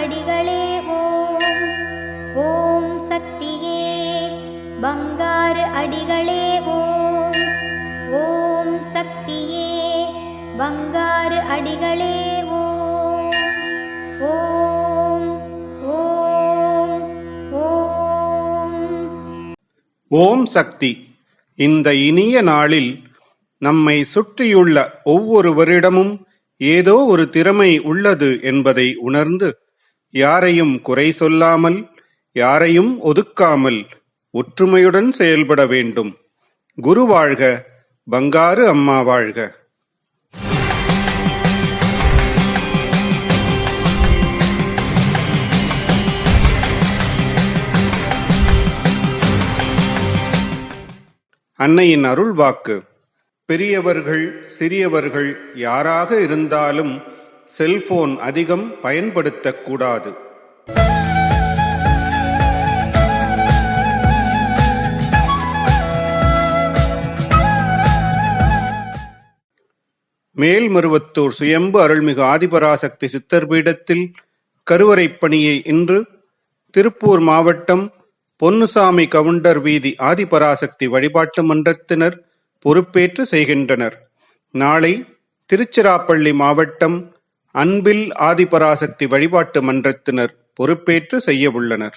அடிகளே ஓம். ஓம் சக்தியே பங்காறு அடிகளே ஓம். ஓம் சக்தியே பங்காறு அடிகளே ஓம். ஓம் ஓம் ஓம். ஓம் சக்தி. இந்த இனிய நாளில் நம்மை சுற்றியுள்ள ஒவ்வொருவரிடமும் ஏதோ ஒரு திறமை உள்ளது என்பதை உணர்ந்து யாரையும் குறை சொல்லாமல் யாரையும் ஒதுக்காமல் ஒற்றுமையுடன் செயல்பட வேண்டும். குரு வாழ்க பங்காரு அம்மா வாழ்க. அன்னையின் அருள் வாக்கு பெரியவர்கள் சிறியவர்கள் யாராக இருந்தாலும் செல்போன் அதிகம் பயன்படுத்தக்கூடாது. மேல்மருவத்தூர் சுயம்பு அருள்மிகு ஆதிபராசக்தி சித்தர் பீடத்தில் கருவறை பணியை இன்று திருப்பூர் மாவட்டம் பொன்னுசாமி கவுண்டர் வீதி ஆதிபராசக்தி வழிபாட்டு மன்றத்தினர் பொறுப்பேற்று செய்கின்றனர். நாளை திருச்சிராப்பள்ளி மாவட்டம் அன்பில் ஆதிபராசக்தி வழிபாட்டு மன்றத்தினர் பொறுப்பேற்று செய்ய உள்ளனர்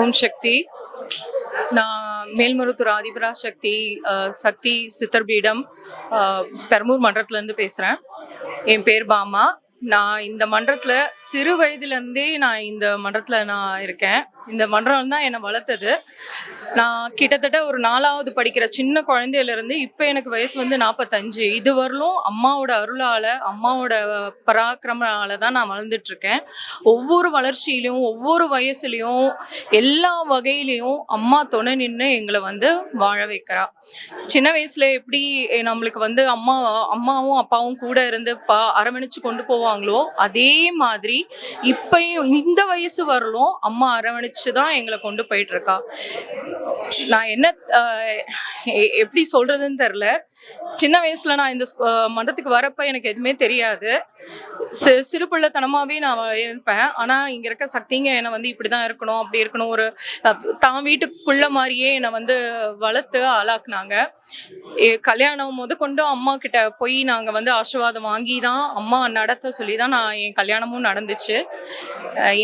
ஓம் சக்தி. நான் மேல்மருத்துவர் ஆதிபரா சக்தி சக்தி சித்தர்பீடம் பெரம்பூர் மன்றத்துலேருந்து பேசுகிறேன் என் பேர் பாமா. நான் இந்த மன்றத்தில் சிறு வயதுலேருந்தே நான் இந்த மன்றத்தில் நான் இருக்கேன். இந்த மன்றம் தான் என்னை வளர்த்தது. நான் கிட்டத்தட்ட ஒரு நாலாவது படிக்கிற சின்ன குழந்தையிலேருந்து இப்போ எனக்கு வயசு வந்து நாற்பத்தஞ்சு இது வரலும் அம்மாவோட அருளால் அம்மாவோட பராக்கிரமனால தான் நான் வளர்ந்துட்டு இருக்கேன் ஒவ்வொரு வளர்ச்சியிலையும் ஒவ்வொரு வயசுலையும் எல்லா வகையிலையும் அம்மா துணை நின்று எங்களை வந்து வாழ வைக்கிறா. சின்ன வயசுல எப்படி நம்மளுக்கு வந்து அம்மா அம்மாவும் அப்பாவும் கூட இருந்து பா அரவணைச்சு கொண்டு போவாங்களோ அதே மாதிரி இப்பயும் இந்த வயசு வரலும் அம்மா அரவணைச்சு தான் எங்களை கொண்டு போயிட்டு இருக்கா. நான் என்ன எ- எப்படி சொல்றதுன்னு தெரில சின்ன வயசில் நான் இந்த மன்றத்துக்கு வரப்ப எனக்கு எதுவுமே தெரியாது. சி- சிறு நான் இருப்பேன். ஆனால் இங்கே இருக்க சக்திங்க என்னை வந்து இப்படி தான் இருக்கணும் அப்படி இருக்கணும் ஒரு தான் வீட்டுக்குள்ள மாதிரியே என்னை வந்து வளர்த்து ஆளாக்குனாங்க. எ- கல்யாணம் முத கொண்டு அம்மா கிட்ட போய் நாங்கள் வந்து ஆசீர்வாதம் வாங்கி தான் அம்மா நடத்த சொல்லி தான் நான் என் கல்யாணமும் நடந்துச்சு.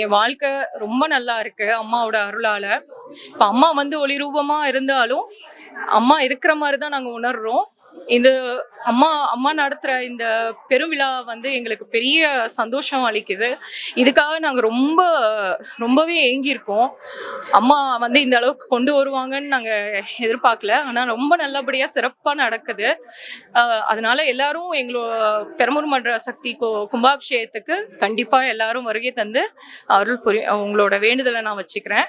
என் வாழ்க்கை ரொம்ப நல்லா இருக்குது அம்மாவோட அருளால். இப்போ அம்மா வந்து ஒளிரூபமா இருந்தாலும் அம்மா இருக்கிற மாதிரி தான் நாங்கள் உணர்றோம். இது அம்மா அம்மா நடத்துற இந்த பெருவிழா வந்து எங்களுக்கு பெரிய சந்தோஷம் அளிக்குது. இதுக்காக நாங்கள் ரொம்ப ரொம்பவே ஏங்கியிருக்கோம். அம்மா வந்து இந்த அளவுக்கு கொண்டு வருவாங்கன்னு நாங்க எதிர்பார்க்கல. ஆனால் ரொம்ப நல்லபடியா சிறப்பாக நடக்குது. அதனால எல்லாரும் எங்களோட பெரம்பூர் மன்ற சக்தி கோ கும்பாபிஷேகத்துக்கு கண்டிப்பாக எல்லாரும் வருகை தந்து அருள் புரி உங்களோட வேண்டுதலை நான் வச்சுக்கிறேன்.